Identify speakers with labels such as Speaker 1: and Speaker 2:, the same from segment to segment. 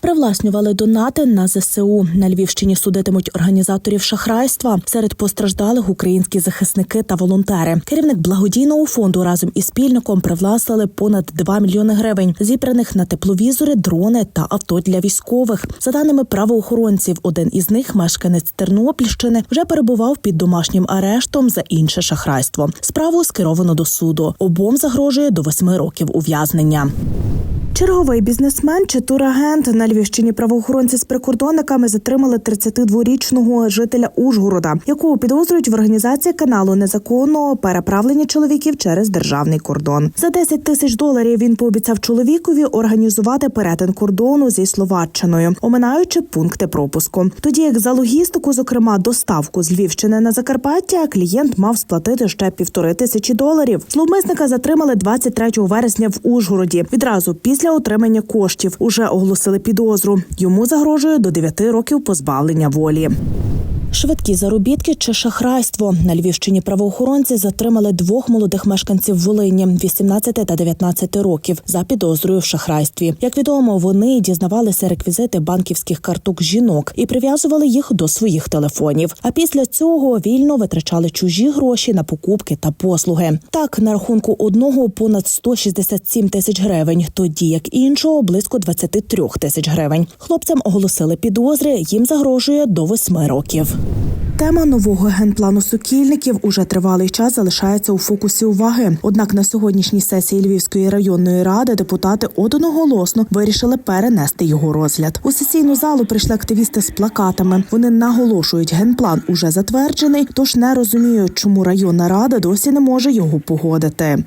Speaker 1: Привласнювали донати на ЗСУ. На Львівщині судитимуть організаторів шахрайства. Серед постраждалих українські захисники та волонтери. Керівник благодійного фонду разом із спільником привласнили понад 2 мільйони гривень, зібраних на тепловізори, дрони та авто для військових. За даними правоохоронців, один із них, мешканець Тернопільщини, вже перебував під домашнім арештом за інше шахрайство. Справу скеровано до суду. Обом загрожує до восьми років ув'язнення. Черговий бізнесмен чи турагент на Львівщині правоохоронці з прикордонниками затримали 32-річного жителя Ужгорода, якого підозрюють в організації каналу незаконного переправлення чоловіків через державний кордон. За 10 тисяч доларів він пообіцяв чоловікові організувати перетин кордону зі Словаччиною, оминаючи пункти пропуску. Тоді як за логістику, зокрема доставку з Львівщини на Закарпаття, клієнт мав сплатити ще півтори тисячі доларів. Зловмисника затримали 23 вересня в Ужгороді. Відразу після отримання коштів уже оголосили підозру. Йому загрожує до 9 років позбавлення волі. Швидкі заробітки чи шахрайство на Львівщині правоохоронці затримали двох молодих мешканців Волині 18 та 19 років за підозрою в шахрайстві. Як відомо, вони дізнавалися реквізити банківських карток жінок і прив'язували їх до своїх телефонів. А після цього вільно витрачали чужі гроші на покупки та послуги. Так на рахунку одного понад 167 тисяч гривень, тоді як іншого близько 23 тисяч гривень. Хлопцям оголосили підозри. Їм загрожує до восьми років. Тема нового генплану сукільників уже тривалий час залишається у фокусі уваги. Однак на сьогоднішній сесії Львівської районної ради депутати одноголосно вирішили перенести його розгляд. У сесійну залу прийшли активісти з плакатами. Вони наголошують, генплан уже затверджений, тож не розуміють, чому районна рада досі не може його погодити.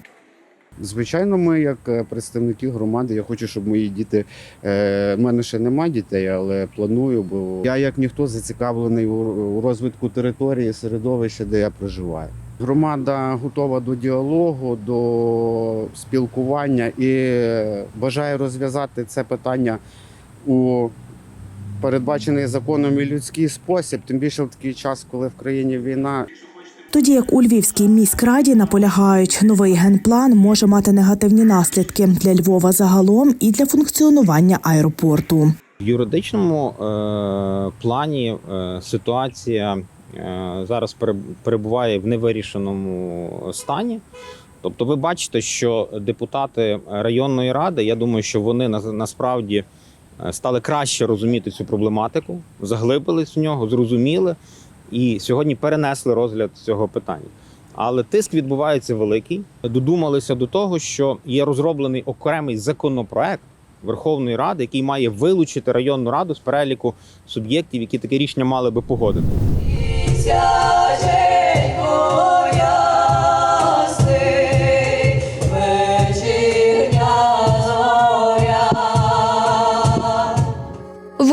Speaker 2: Звичайно, ми, як е, представники громади, я хочу, щоб мої діти. Е, в мене ще немає дітей, але планую, бо я, як ніхто, зацікавлений у у розвитку території, середовища, де я проживаю. Громада готова до діалогу, до спілкування і бажає розв'язати це питання у передбачений законом і людський спосіб, тим більше в такий час, коли в країні війна.
Speaker 1: Тоді як у Львівській міськраді наполягають, новий генплан може мати негативні наслідки для Львова загалом і для функціонування аеропорту.
Speaker 3: В юридичному е, плані е, ситуація е, зараз пере- перебуває в невирішеному стані. Тобто, ви бачите, що депутати районної ради, я думаю, що вони на- насправді стали краще розуміти цю проблематику, заглибились в нього, зрозуміли і сьогодні перенесли розгляд цього питання. Але тиск відбувається великий. Додумалися до того, що є розроблений окремий законопроект Верховної Ради, який має вилучити районну раду з переліку суб'єктів, які таке рішення мали би погодити.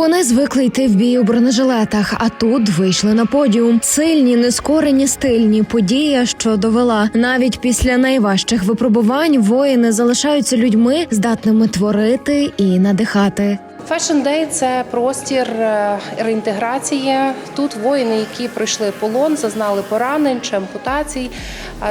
Speaker 4: Вони звикли йти в бій у бронежилетах, а тут вийшли на подіум. Сильні, нескорені, стильні. Подія, що довела навіть після найважчих випробувань, воїни залишаються людьми, здатними творити і надихати.
Speaker 5: Fashion Day – це простір е, реінтеграції. Тут воїни, які пройшли полон, зазнали поранень чи ампутацій,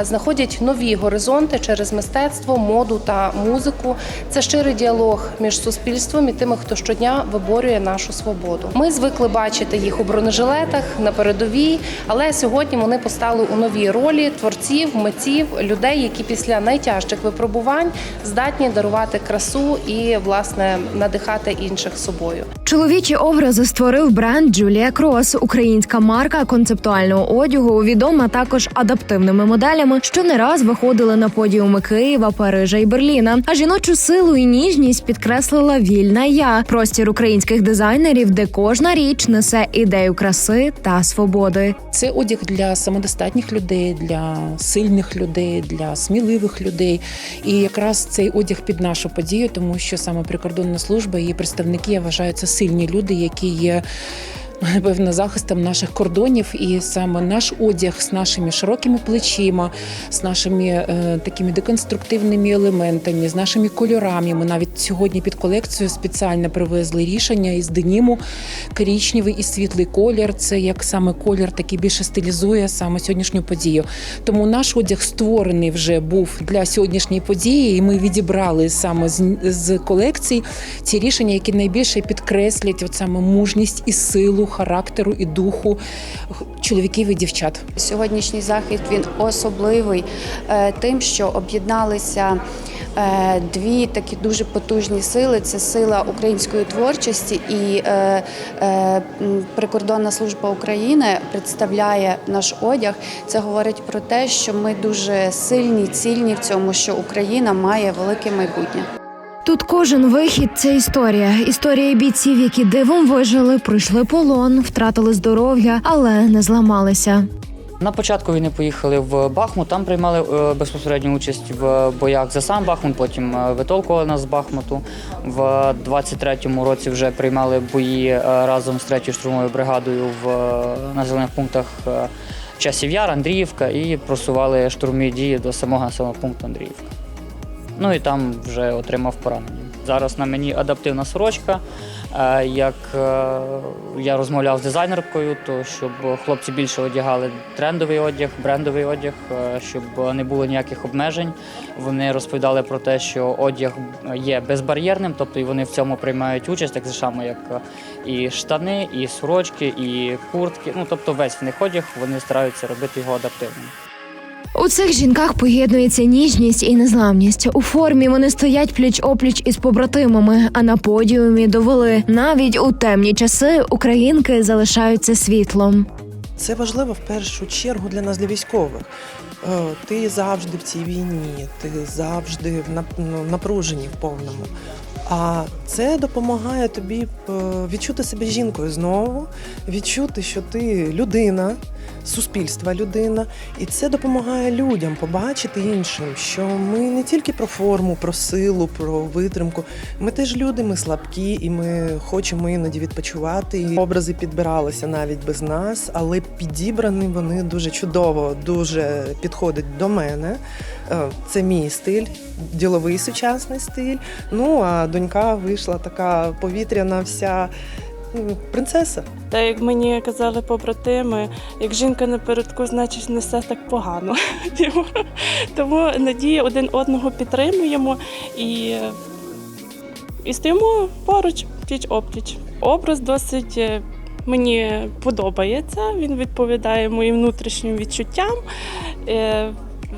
Speaker 5: знаходять нові горизонти через мистецтво, моду та музику. Це щирий діалог між суспільством і тими, хто щодня виборює нашу свободу. Ми звикли бачити їх у бронежилетах на передовій, але сьогодні вони постали у новій ролі творців, митців, людей, які після найтяжчих випробувань здатні дарувати красу і власне надихати інших собою.
Speaker 4: Чоловічі образи створив бренд Джулія Крос, українська марка концептуального одягу, відома також адаптивними моделями, що не раз виходили на подіуми Києва, Парижа і Берліна. А жіночу силу і ніжність підкреслила вільна я, простір українських дизайнерів, де кожна річ несе ідею краси та свободи.
Speaker 6: Це одяг для самодостатніх людей, для сильних людей, для сміливих людей. І якраз цей одяг під нашу подію, тому що саме прикордонна служба і її представники я вважаю, це сильні люди, які є певно захистом наших кордонів, і саме наш одяг з нашими широкими плечима, з нашими е, такими деконструктивними елементами, з нашими кольорами. Ми навіть сьогодні під колекцію спеціально привезли рішення із деніму коричневий і світлий колір. Це як саме колір такий більше стилізує саме сьогоднішню подію. Тому наш одяг створений вже був для сьогоднішньої події, і ми відібрали саме з, з колекцій ті рішення, які найбільше підкреслять от саме мужність і силу характеру і духу чоловіків і дівчат.
Speaker 7: Сьогоднішній захід він особливий е, тим, що об'єдналися е, дві такі дуже потужні сили: це сила української творчості і е, прикордонна служба України представляє наш одяг. Це говорить про те, що ми дуже сильні, цільні в цьому, що Україна має велике майбутнє.
Speaker 4: Тут кожен вихід це історія. Історія бійців, які дивом вижили, пройшли полон, втратили здоров'я, але не зламалися.
Speaker 8: На початку війни поїхали в Бахмут, там приймали е, безпосередню участь в боях за сам Бахмут, потім е, витолкували нас з Бахмуту. В 23-му році вже приймали бої е, разом з 3-ю штурмовою бригадою в населених пунктах Часів Яр, Андріївка і просували штурмові дії до самого населеного пункту Андріївка. Ну і там вже отримав поранення. Зараз на мені адаптивна сорочка. Е, Як е, я розмовляв з дизайнеркою, то щоб хлопці більше одягали трендовий одяг, брендовий одяг, е, щоб не було ніяких обмежень. Вони розповідали про те, що одяг є безбар'єрним, тобто і вони в цьому приймають участь, так само як і штани, і сорочки, і куртки. Ну тобто весь в них одяг вони стараються робити його адаптивним.
Speaker 4: У цих жінках поєднується ніжність і незламність. У формі вони стоять пліч опліч із побратимами, а на подіумі довели навіть у темні часи українки залишаються світлом.
Speaker 9: Це важливо в першу чергу для нас, для військових. Е, Ти завжди в цій війні, ти завжди в ну, напруженні в повному. А це допомагає тобі е, відчути себе жінкою знову, відчути, що ти людина, суспільства людина, і це допомагає людям побачити іншим, що ми не тільки про форму, про силу, про витримку. Ми теж люди, ми слабкі, і ми хочемо іноді відпочивати. І образи підбиралися навіть без нас, але підібрані вони дуже чудово, дуже підходять до мене. Е, Це мій стиль, діловий сучасний стиль. Ну а донька вийшла така повітряна, вся ну, принцеса.
Speaker 10: Та як мені казали побратими, як жінка напередку, значить не все так погано. Тому надії один одного підтримуємо і, і стоїмо поруч, пліч опліч. Образ досить е, мені подобається. Він відповідає моїм внутрішнім відчуттям.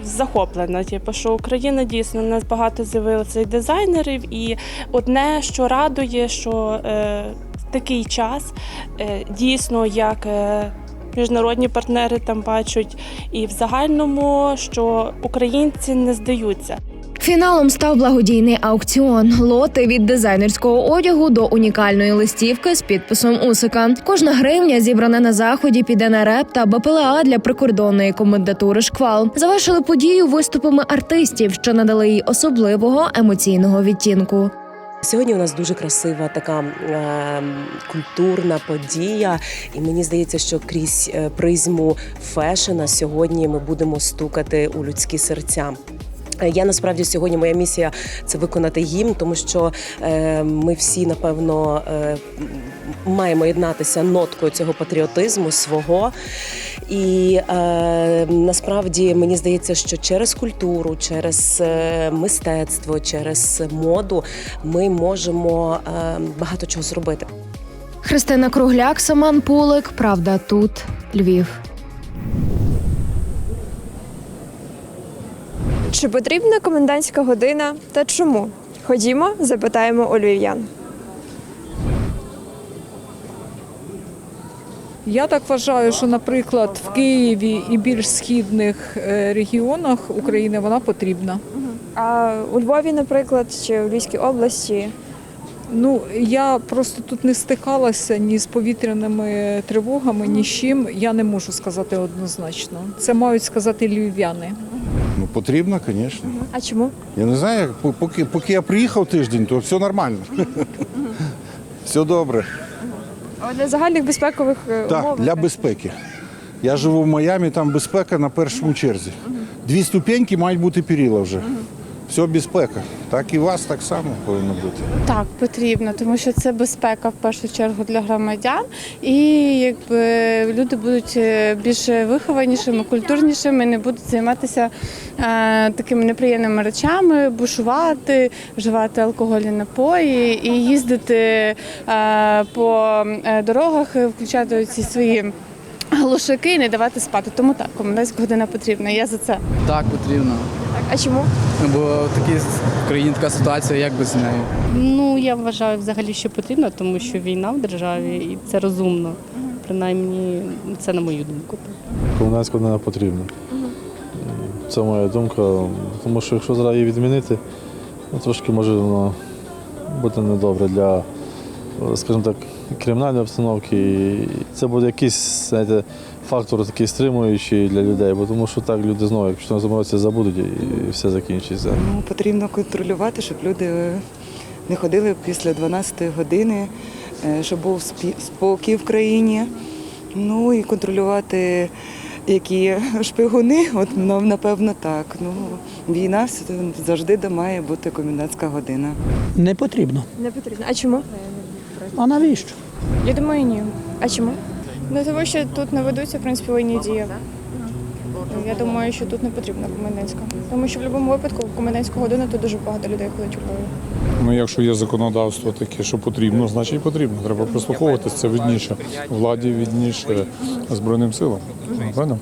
Speaker 10: Захоплена, типу, що Україна дійсно у нас багато з'явилося дизайнерів, і одне, що радує, що е, в такий час е, дійсно як е, міжнародні партнери там бачать, і в загальному, що українці не здаються.
Speaker 4: Фіналом став благодійний аукціон. Лоти від дизайнерського одягу до унікальної листівки з підписом Усика. Кожна гривня, зібрана на заході, піде на реп та БПЛА для прикордонної комендатури шквал. Завершили подію виступами артистів, що надали їй особливого емоційного відтінку.
Speaker 11: Сьогодні у нас дуже красива така е, культурна подія, і мені здається, що крізь е, призму фешена сьогодні ми будемо стукати у людські серця. Я насправді сьогодні моя місія це виконати гімн, тому що е, ми всі напевно е, маємо єднатися ноткою цього патріотизму свого. І е, насправді мені здається, що через культуру, через мистецтво, через моду ми можемо багато чого зробити.
Speaker 4: Христина Кругляк, Саман Пулик. Правда, тут Львів.
Speaker 12: Чи потрібна комендантська година та чому? Ходімо, запитаємо у львів'ян.
Speaker 13: Я так вважаю, що, наприклад, в Києві і більш східних е, регіонах України вона потрібна.
Speaker 12: А у Львові, наприклад, чи у Львівській області
Speaker 13: Ну я просто тут не стикалася ні з повітряними тривогами, ні з чим. Я не можу сказати однозначно. Це мають сказати львів'яни.
Speaker 14: Ну, потрібно, звісно.
Speaker 12: А чому?
Speaker 14: Я не знаю, поки, поки я приїхав тиждень, то все нормально. Все добре.
Speaker 12: А для загальних безпекових е,
Speaker 14: Так,
Speaker 12: умов
Speaker 14: для безпеки. Я живу в Майамі, там безпека на першому черзі. Дві ступеньки мають бути перила вже. Все безпека. Так і вас так само повинно бути.
Speaker 15: Так, потрібно, тому що це безпека в першу чергу для громадян, і якби люди будуть е, більш вихованішими, культурнішими, не будуть займатися е, такими неприємними речами, бушувати, вживати алкогольні напої і їздити е, по е, дорогах, е, включати ці свої. Глушаки і не давати спати. Тому так, комендантська година потрібна. Я за це.
Speaker 16: Так, потрібно.
Speaker 12: А чому?
Speaker 16: Бо в такій країні така ситуація, як без неї.
Speaker 17: Ну я вважаю взагалі, що потрібно, тому що війна в державі і це розумно. Принаймні, це на мою думку.
Speaker 18: Комунальська година потрібна. Це моя думка. Тому що якщо зараз її відмінити, ну, трошки може воно бути недобре для, скажімо так, кримінальної обстановки. І це буде якийсь знаєте, фактор такий стримуючий для людей, бо тому що так люди знову, якщо не замовляться, забудуть і все закінчиться.
Speaker 19: Ну, потрібно контролювати, щоб люди не ходили після 12 години, е, щоб був спокій в країні. Ну і контролювати, які шпигуни, от ну, напевно так. Ну, війна завжди має бути комендантська година.
Speaker 20: Не потрібно.
Speaker 12: Не потрібно. А чому?
Speaker 20: А навіщо?
Speaker 12: Я думаю, ні. А чому? Ну тому що тут не ведуться в принципі воєнні дії. Я думаю, що тут не потрібна комендантська. Тому що в будь-якому випадку в комендантську годину тут дуже багато людей ходить у Львові.
Speaker 21: Ну, якщо є законодавство таке, що потрібно, значить потрібно. Треба прислуховуватись. Це видніше владі, видніше Збройним силам. Правильно?